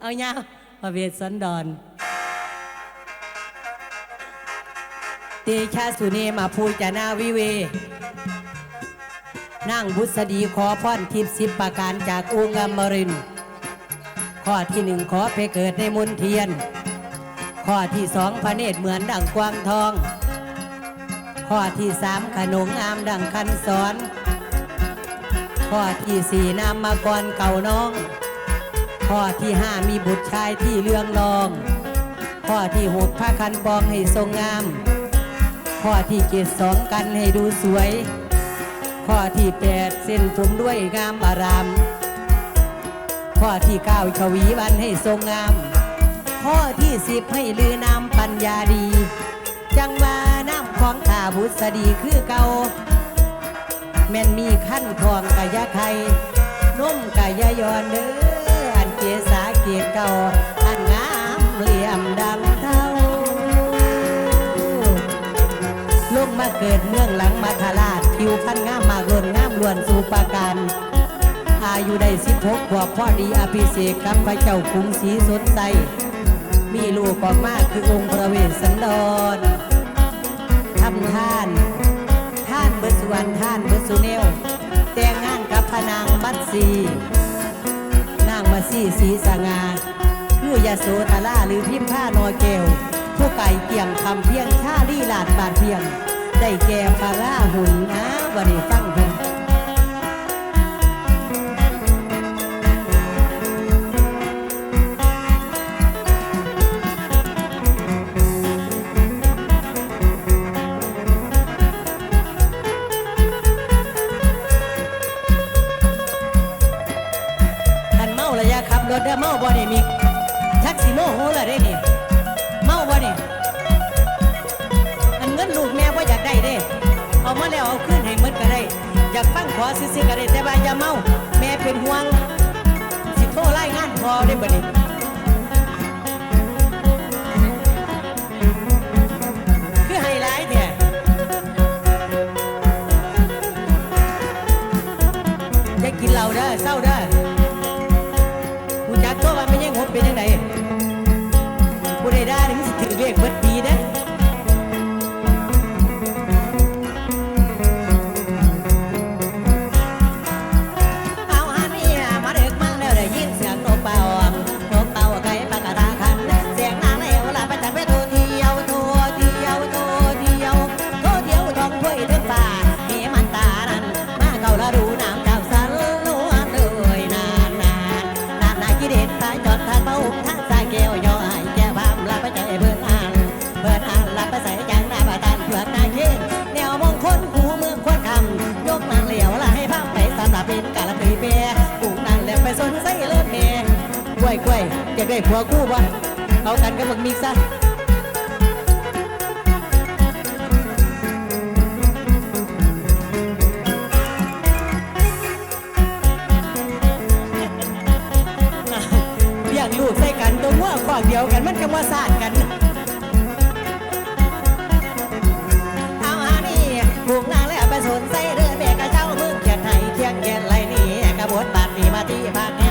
เอาเงาพระเวสสันดรเตชะสุเนมาพูจนาวิเว นั่งบุษดีขอพรทิพย์สิบประการจากองอมริน ข้อที่หนึ่งขอไปเกิดในมนเทียน ข้อที่สองพระเนตรเหมือนดังกวางทอง ข้อที่สามขนงงามดังคันสอน ข้อที่สี่นามมากรเก่าน้อง ข้อที่ห้ามีบุตรชายที่เลื่องรอง ข้อที่หกผ้าคันปองให้ทรงงาม ข้อที่เจ็ดสองกันให้ดูสวย ข้อที่แปดเส้นผมด้วยงามอาราม ข้อที่เก้าชวีวันให้ทรงงาม ข้อที่สิบให้ลือนามปัญญาดี จังว่าน้ำของข้าบุษดีคือเก่าแม่นมีขั้นทองกะยะไข่นุ่มกะยะยอนเด้อ เกษาเกียรติเก่าอันงามเหลี่ยมดังเท่าลงมาเกิดเมืองหลังมาทาราชผิวพันงามมากล้นงามล้วนสู่ปราการอายุได้สิบหกขวบพ่อดีอภิเษกกับพระเจ้ากรุงศีสดใส มีลูกออกมากคือองค์พระเวสสันดรทำท่าน ท่านเบสุวรรณท่านเบสุเนวแต่งงานกับพนางบัดซี มาซี่สีสงาคือยาโสตาล่าหรือพิมพ์ผ้านอเกลผู้ไก่เกี่ยงคำเพียงชาลี่ลาดบาดเพียง ได้แก่ฟาล่าหุ่นนะวันนี้ฟังเพ อย่าเมา แม่เป็นห่วง สิโทรไล่งานพอได้บ่ดิกินเหล้าเด้อเศร้าเด้อผู้จักตัวว่าไม่ยังงบเป็นยังไงผู้ใดได้ถึงสิถือเลขเบิดากได้ผัวกู้บ่เอากันกับบักมิกซะเลี้ยงลูกใส่กันตัวหัวขวางเดียวกันมันก็มาสานกันเอาหานี่ผูกนางแล้วไปสนใส่เรือแบกกระเจ้ามึงเขียนไทยเที่ยงเขียนไรนี่กระบวนบาดนี่มาที่ภาค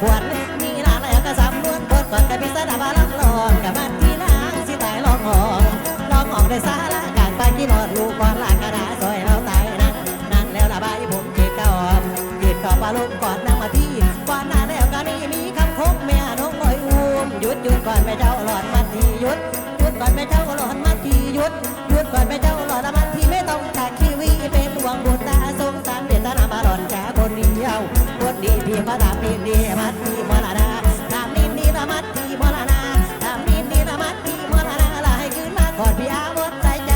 ตัวเป็นมาลุกขวัญมีนานแล้วก็สำนวนขวดก่อนกับพิสดาบัน พี่อาหมดใจใจ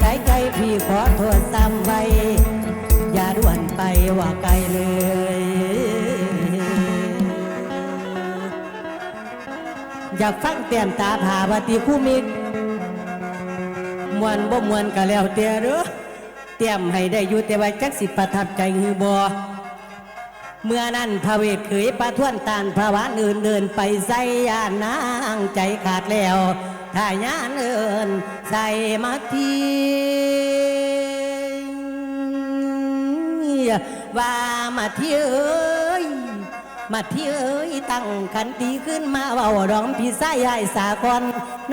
ใจใจพี่ขอโทษซ้ำไว้ อย่าด่วนไปว่าไกลเลยอยากฟังเตียนตาผาบาติคู่มิกมวนบ่มวนก็แล้วแต่เด้อเตรียมให้ได้อยู่แต่ว่าจักสิประทับใจหือบ่ เมื่อนั้นพระเวทเขยประทวนตานพระวานอื่นเดินไปใส่ยานนางใจขาดแล้วถ้ายานเอินใส่มาทีว่ามาเที่ยเอ้ยมาเที่ยเอ้ยตั้งขันตีขึ้นมาเว่าร้องพี่สายายสากล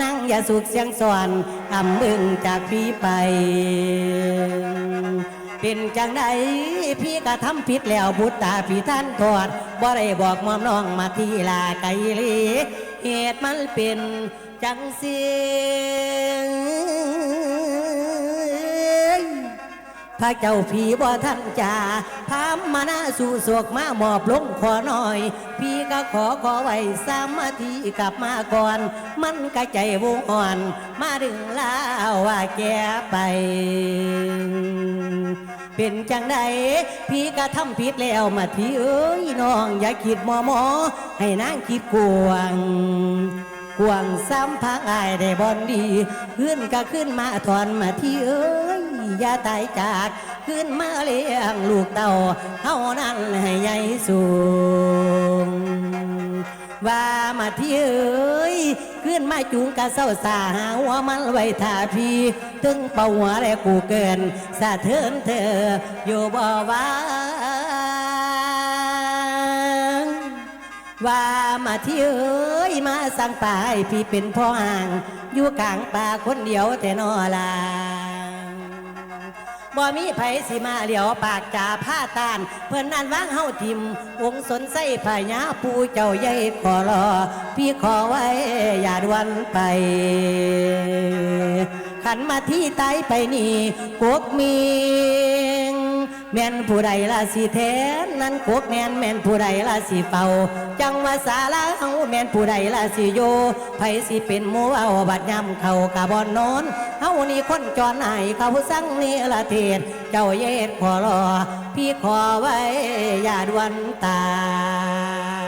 นั่งอย่าสุกเสียงสวนอำมึงจากพี่ไป เป็นจังใดพี่ก็ทำผิดแล้วบุตรตาพี่ท่านกอดบ่ได้บอกมอมน้องมาที่ลาไกลีเหตุมันเป็นจังเสียง พระเจ้าผีบ่ท่านจ่าพามมาหน้าสู่โศกมาหมอบลงขอหน่อย พี่ก็ขอขอไว้สามาทีกลับมาก่อน มันก็ใจวงอ่อน มาดึงลาว่าแกไป เป็นจังใดพี่ก็ทำผิดแล้วมาทีเอ้ยน้องอย่าคิดมอมอให้นางคิดกวงกวงซ้ำพักอายได้บอนดี ขึ้นก็ขึ้นมาถอนมาที่เอ้ย อย่าตายจากขึ้นมาเลี้ยงลูกเต่าเท่านั้นให้ใหญ่สูง ว่ามาที่เอ้ยขึ้นมาจูงกะเศร้าสาหาหัวมันไว้ท่าพี่ถึงเป่าหัวและกูเกินสะเทินเธออยู่บ่ว่าว่ามาที่เอ้ยมาสั่งปาให้พี่เป็นพ่อห่าง อยู่กลางป่าคนเดียวแต่นอลา บ่มีไผสิมาเหลียวปากจ่าผ้าตาน เพื่อนนั่นวางเฮาทิมองสนใส่ผ้ายาปูเจ้าใหญ่ขอรอ พี่ขอไว้ อย่าดวนไป ขันมาที่ไตไปนี่กกมี แม่นผู้ใดละสิแทนนั้นกกแม่นแม่นผู้ใดละสิเฝ้าจังว่าสาลาเฮาแม่นผู้ใดละสิโยไผสิเป็นหมูเอาบัดยำเขากะบอนนอนเฮานี่คนจรไหนเขาสั่งนี่ละเทศเจ้าเย็ดขอรอพี่ขอไว้อย่าดวนตาย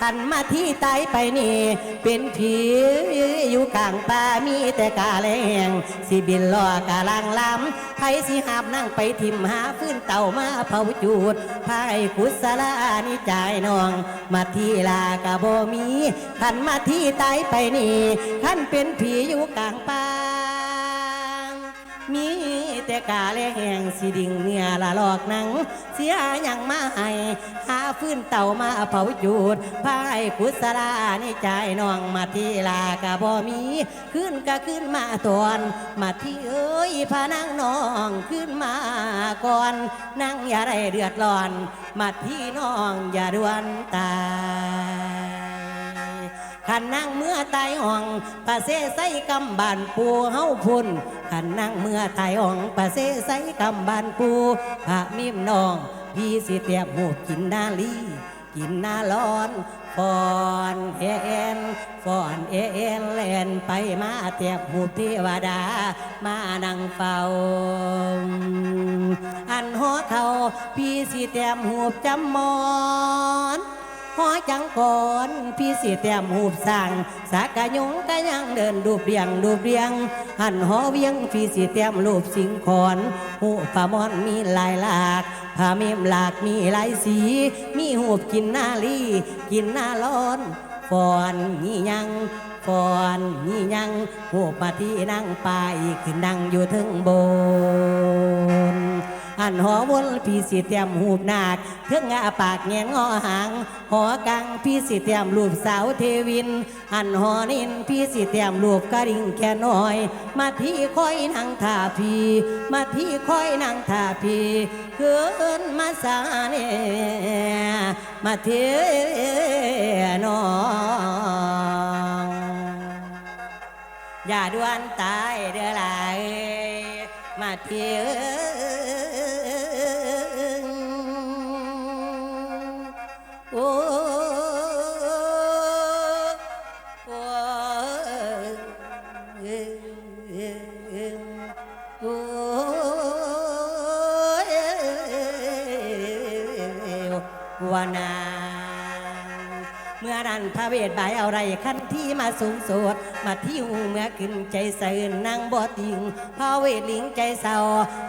ขันมาที่ไตไปนี่ เป็นผีอยู่กลางป่ามีแต่กาแรงสิบินล่อกาลังลำไผสิหาบนั่งไปทิมหาฟื้นเต่ามาเผาจูดพายกุศลานิจายน้อง มาที่ลากะบ่มีขันมาที่ไตไปนี่ขันเป็นผีอยู่กลางป่า มีแต่กาและแหงสิดิ่งเนื้อละลอกนัง เสียอย่างมาให้หาฟื้นเต่ามาเผาจูดพายกุศลาในใจน้องมาที่ลากะบ่มี ขึ้นก็ขึ้นมาตอนมาที่เอ้ยพานั่งน้องขึ้นมาก่อน นั่งอย่าได้เดือดร้อน มาที่น้องอย่าดวนตาย ขันนั่งเมื่อตายอ่องปะเสใส่กำบานปูเฮาพุ่นขันนั่งเมื่อตายอ่องปะเสใส่กำบานปูพระมิมน้อง พี่สิเตียบหูกินนาลี กินนาร้อนฟอนเอ็นฟอนเอ็นแลนไปมาเตียบหูเทวดา มานั่งเฝ้าอันหอเขาพี่สิเตียมหูจำมอน หอจังก่อนพี่สิแต้มหูบสั่งสากะยงกะยังเดินดูเบียงดูเบียง หันหอเวียงพี่สิแต้มรูปสิงคอนหูปามอนมีลายหลากผ้าเมมหลากมีหลายสี มีหูบกินหน้าลีกินหน้าร้อนฟอนนี่ยังฟอนนี่ยังหูปมาที่นั่งไปขึ้นนั่งอยู่ถึงบน อันหอวนพี่สิเตรียมหูบนาคเทืองาปากแงนงอหาง หอกังพี่สิเตรียมรูปสาวเทวินอันหอนินพี่สิเตรียมรูปกระดิ่งแค่น้อย มาที่คอยนั่งท่าพี่มาที่คอยนั่งท่าพี่เกินมาสาเนมาเทน้องอย่าด่วนตายเด้อหลายมาเที่ วานา เมื่อนั้นพระเวทบายเอาไรขั้นที่มาสูงสดมาที่หูเมื่อขึ้นใจเสื่นนางบ่ติงพระเวทลิงใจเศร้า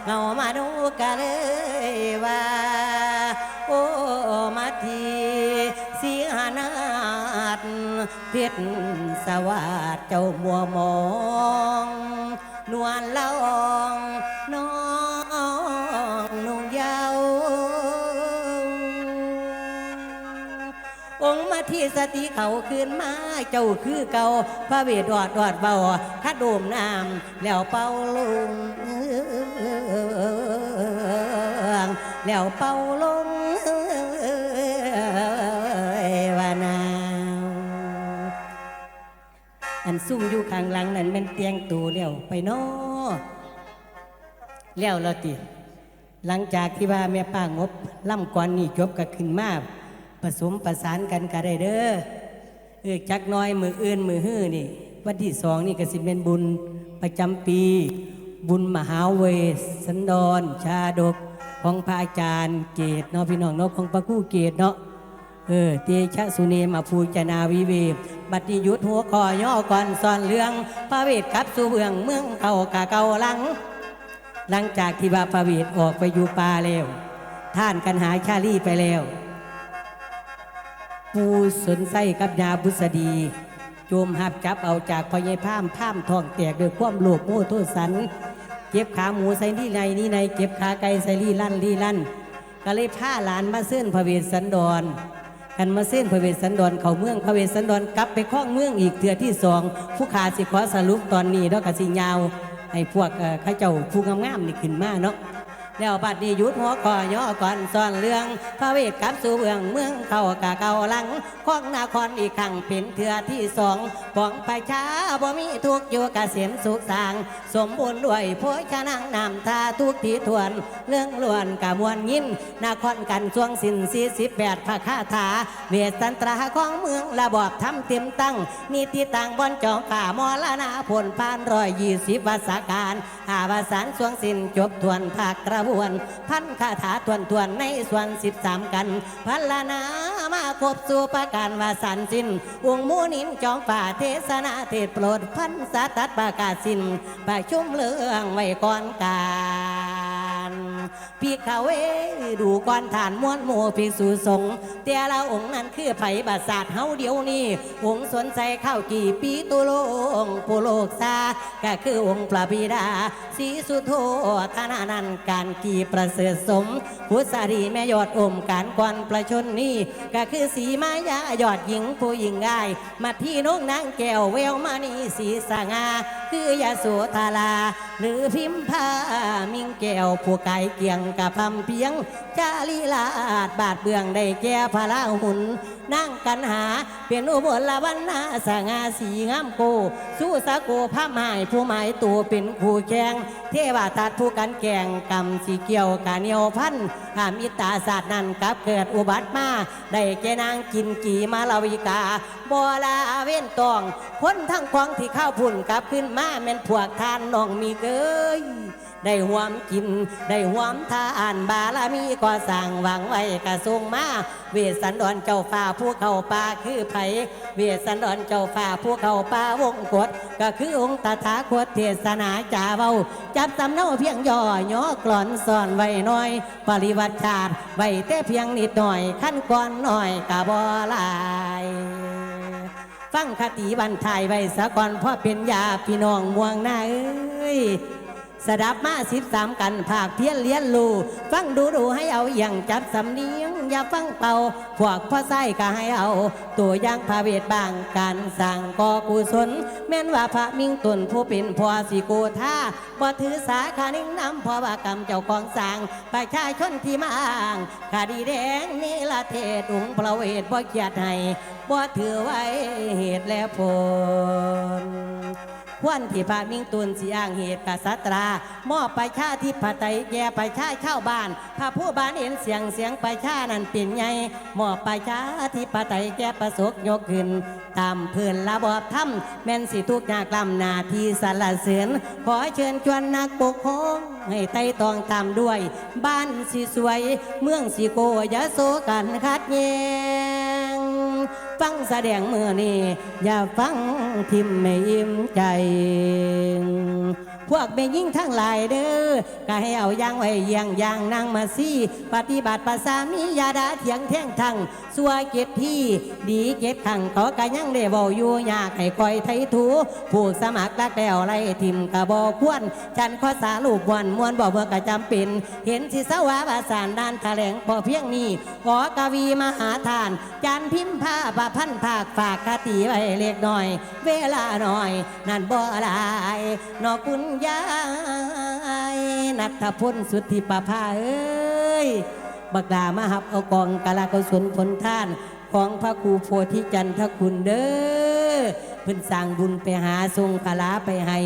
เงามาดูกันเลยว่า โอ้มาทีสีหานาดเพชรสวัสดเจ้ามัวมอง นวลละออง ติเขาคืนมาเจ้าคือเก่าพระเวดอดดอดเบาคัดโดมน้ำแล้วเป่าลงแล้วเป่าลงวานาวอันซุ่มอยู่ข้างหลังนั่นเป็นเตียงตูแล้วไปโน่แล้วเราติหลังจากที่ว่าแม่ป้างบล่ำก่อนนี่จบก็ขึ้นมา ผสมประสานกันก็ได้เด้อเออจักน้อยมืออื่นมือฮื้อนี่ วันที่สองนี่ก็สิเป็นบุญประจำปี บุญมหาเวสันดร ชาดกของพระอาจารย์เกตเนาะพี่น้องเนาะของพระกู้เกตเนาะเออเตชะสุเนมาภูจนาวิเวบัดนี้ยุดหัวคอย่อก่อนสอนเรื่องพระเวทขับสู่เบืองเมืองเก่ากะเก่าหลัง หลังจากที่ว่าพระเวทออกไปอยู่ป่าแล้ว ท่านกันหาชาลี่ไปแล้ว ปูสนไส้กับยาบุษดี โจมหับจับเอาจากพอใหญพามพามทองแตกด้วยความโลภโมโทสัน เก็บขาหมูใส่นี่ในนี่ในเก็บขาไก่ใส่ลี่ลั่นลี่ลั่น ก็เลยพาหลานมาเส้นพระเวสสันดรกันมาเส้นพระเวสสันดรเขาเมืองพระเวสสันดรกลับไปคล้องเมืองอีกเถือที่สองผู้ขาสิขอสรุปตอนนี้แล้วก็สิยาวให้พวกข้าเจ้าผู้งามๆนี่ขึ้นมาเนาะ แล้วบัดนี้หยุดหัวคอย่อก่อนซ่อนเรื่องพระเวทกลับสู่เมืองเมืองเขากะเก่าหลังของนครอีกครั้งเป็นเถือที่สองของประชาบ่มีทุกอยู่กเกษมสุขสาง สมบูรณ์ด้วยโภชนังนำทาทุกทีทวน เรื่องล้วนกะมวลยินนครกันช่วงสินสี่สิบแปดพระคาถาเวสสันตราของเมืองระบอบทำเต็มตั้งนิติต่างบอนจองป่ามอลนาผลพานร้อยยี่สิบวัสการหาวาสารช่วงสินจบทวนภาคกระบวน พันคาถาทวนทวนในส่วนสิบสามกัน พันละนามาครบสู่ประการวาสันสินองมูนินจอมฝ่าเทศนาเทศโปรดพันสาตัดประกาศสินประชุมเรื่องไว้ก่อนการ พี่เขาเอ้ยดูก่อนฐานม้วนหมู่ภิกษุสงแต่ละองค์นั้นคือไผ่บาศาสตร์เฮาเดียวนี้องค์สนใจเข้ากี่ปีตุโลงปุโลกซาก็คือองค์พระบิดาสีสุโธธนานันการกี่ประเสริฐสมพุทธารีแม่ยอดอมการกวนประชนนี้ก็คือสีมายายอดหญิงผู้หญิงง่าย มาที่นกนางแก้วแววมานีสีสง่า คือยาโสธาราหรือพิมพามิงแก้วผู้ไก่เกียงกับพำเพียงจาลีลาดบาดเบืองได้แก่พระลาหุน นั่งกันหา เป็นอุบลละวันนาสงาสีงามโก สู้สะโกพระหมายผู้หมายตัวเป็นคู่แข่งเทวทัตผู้กันแก่งกำสีเกี่ยวกาเนียวพันหามิตาศาสตร์นั้นกับเกิดอุบัติมา ได้แก่นางกินกีมาลาวิกาบลาเว้นตอง คนทั้งควงที่ข้าวพุ่นกลับขึ้นมาแม่นพวกทานน้องมีเกย ได้หวมกิน ได้หวมทานบารมีก็สั่งหวังไว้กระทรงมาเวสสันดรเจ้าฟ้าผู้เข้าป่าคือไผเวสสันดรเจ้าฟ้าผู้เข้าป่าวงกฏก็คือองค์ตถาคตเทศนาจาเว้าจับสำเนาเพียงย่อย่อกลอนซ่อนไว้น้อย ปริวัติชาติไว้แต่เพียงนิดหน่อยขั้นก่อนหน่อยกะบ่หลายฟังคติบันทายไว้สะก่อนพ่อเป็นยาพี่น้องม่วงหน้าเอ้ย สดับมาสิบสามกันภาคเพียนเลี้ยนลูฟังดูดูให้เอาอย่างจับสำเนียง อย่าฟังเป่าพวกพ่อไส้ก็ให้เอา ตัวอย่างพระเวทบางการสั่งก่อกุศลแม่นว่าพระมิงตุนผู้เป็นพ่อสิโกท่าบ่ถือสาขานิ่งน้ำพราะว่ากรรมเจ้าของสั่งประชาชนที่มาอ้างคดีแดงนี่ละเทศองค์พระเวทบ่เกียรติให้บ่ถือไว้เหตุและผล ควนที่พระมิงตุนสีอ้างเหตุกษัตรามอบประชาที่ปไตยแก่ประชาชาบ้านพระผู้บ้านเห็นเสียงเสียงประชานั้นเป็นไงมอบประชาที่ปไตยแก่ประสกยกขึ้นตามเพื่อนระบอบธรรมแม่นสิทุกยากลำนาที่สรรเสริญขอเชิญชวนนักปกครองให้ไต่ตองตามด้วย บ้านสิสวย เมืองสิโกยาโซกันคัดแย ฟังแสดงเมื่อนี้อย่าฟังทิมไม่อิ่มใจ พวกเบยิ่งทั้งหลายเด้อก็ให้เอายางไว้เยียงยางนางมาซี่ ปฏิบัติภาษามียาดาเถียงแท่งทังสัวเก็ดที่ดีเก็ดขังขาก็ยังได้เบาอยู่อยากให้คอยไทยถูผู้สมัครรักแล้วไรทิมกะบอควรฉันขอสาลูกวันมวนบอกเมื่อกะจำเป็น เห็นสิสวาบาสาด้านแถลงพอเพียงนี้ขอกวีมหาทาน จานพิมพ์ผ้าประพันภาคฝากคติไว้เล็กหน้อย เวลาหน่อย นั่นบ่หลายนอคุณยายนัทพลสุทธิปภาเอ้ยบักดามาหับเอากองกาลากศลผลท่านของพระครูโพธิจันทคุณเด้อเพิ่นสร้างบุญไปหาทรงกาลาไปให้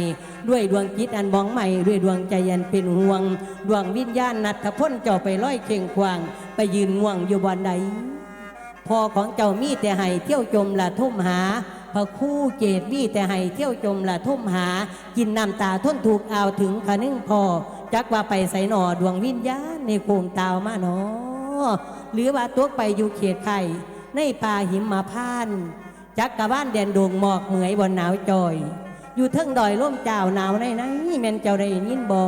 ด้วยดวงจิตอันมองใหม่ด้วยดวงใจยันเป็นห่วง ดวงวิญญาณนัทพลเจ้าไปร้อยเข่งควาง ไปยืนง่วงอยู่บอนใดพอของเจ้ามีแต่ให้เที่ยวจมละทุ่มหา พระคู่เกตมีแต่ให้เที่ยวจมละทุ่มหา กินน้ำตาทนถูกเอาถึงขะนึ่งพอ จักว่าไปใส่หนอดวงวิญญาณในโคงตาวมาหนอ หรือว่าตัวไปอยู่เขตไข่ในป่าหิมมาพานจักกะบ้านแดนดวงหมอกเหมยบนหนาวจอย อยู่เทิงดอยล่มเจ้าหนาวในไหนแม่นเจ้าได้ยินบ่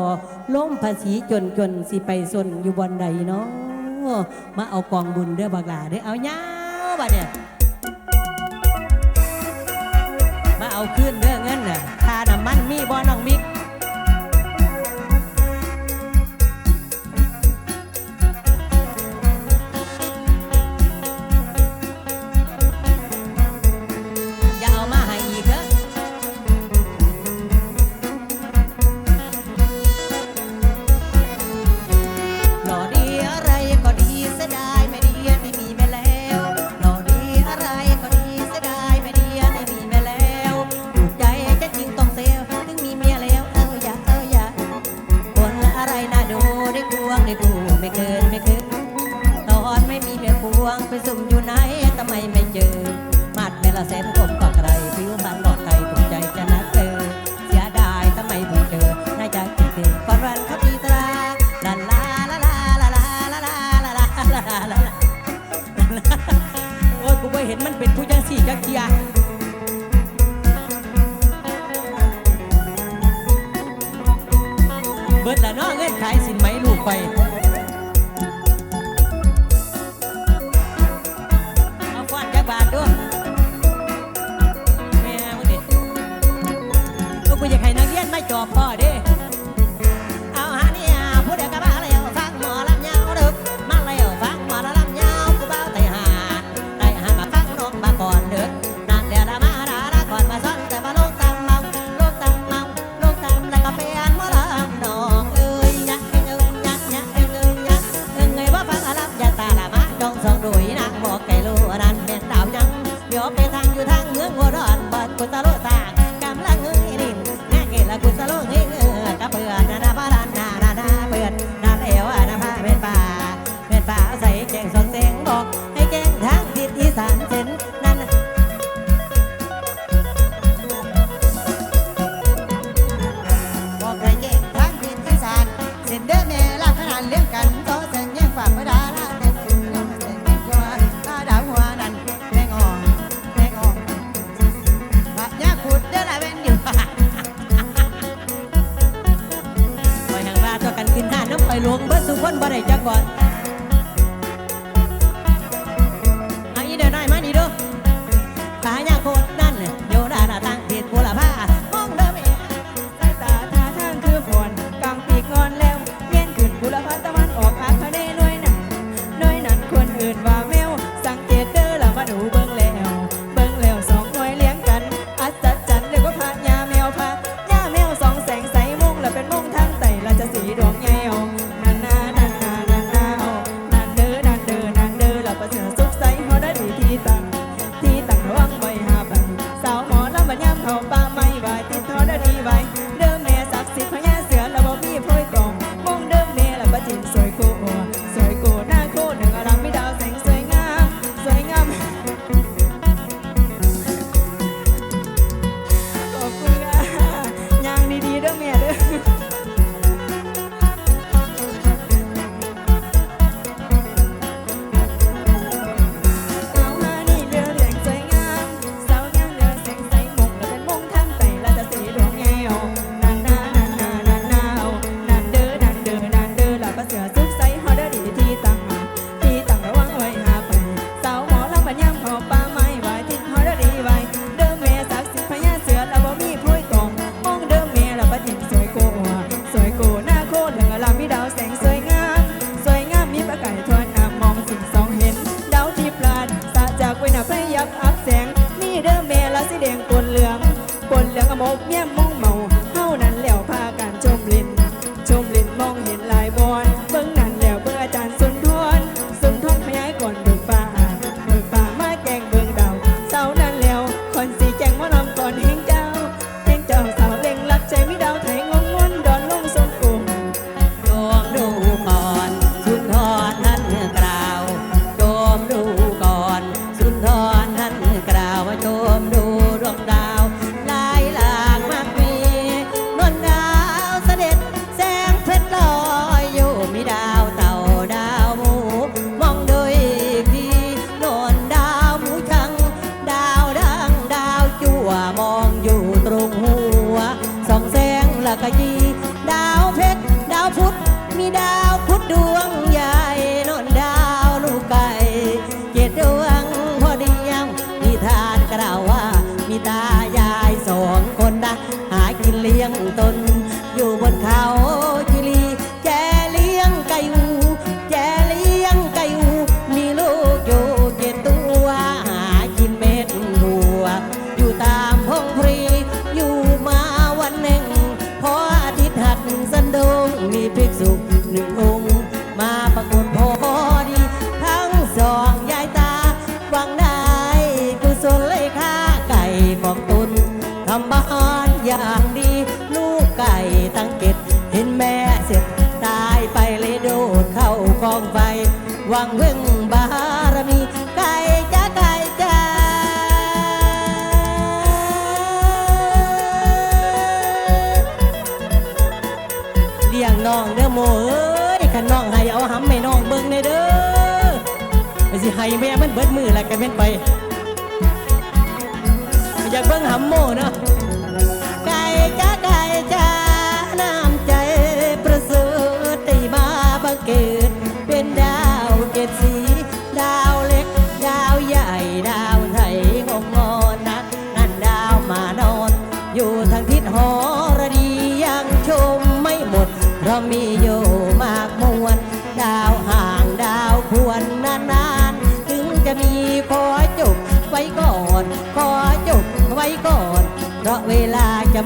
ล่มภาษีจนจนสิไปสนอยู่บนใดเนาะมาเอากองบุญเด้อบักลาเด้อเอาเงาวบัดเนี่ย เอาขึ้นเด้อเงินน่ะค่าน้ำมันมีบ่น้องมิก 欢迎。 ห้าน้ำไปหลวงเบิดสุคนบ่ได้จักก่อนอันนี้เดินได้มานี่เด้อขายาโค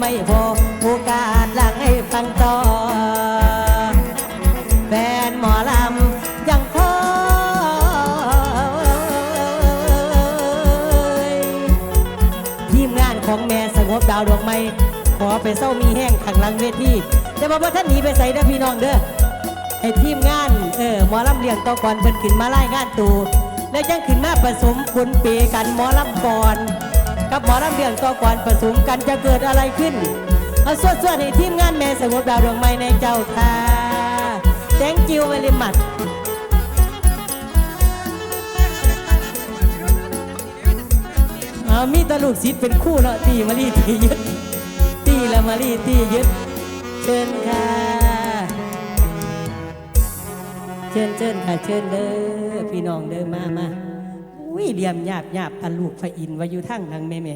ไม่พอโอกาสหลังให้ฟังต่อแฟนหมอลำยังคอยทีมงานของแม่สงบดาวดวงไม่ขอไปเศร้ามีแห้งขังหลังเวทีแต่บ่าท่านหนีไปใส่ได้พี่น้องเด้อไอ้ทีมงานเออหมอลำเลี้ยงต่อก่อนเป็นขึ้นมาไล่งานตูและวยังขึ้นมาผสมผลเปกันหมอลำก่อน กับหมอลำเดืยงต่อก่อนผสมกันจะเกิดอะไรขึ้น เอาสวดสวดในทีมงานแม่สงบดาวดวงไม้ในเจ้าท่าแดงจิวเวลิมัดเอามีตลูกศิดเป็นคู่เนาะตีมารีตียึด ตีละมารีตียึด เชิญค่ะ เชิญเชิญค่ะเชิญเด้อพี่น้องเด้อมามา ยเดียมหยาบหยาบอลูกพระอินไว้อยู่ทั้งนางแม่แม่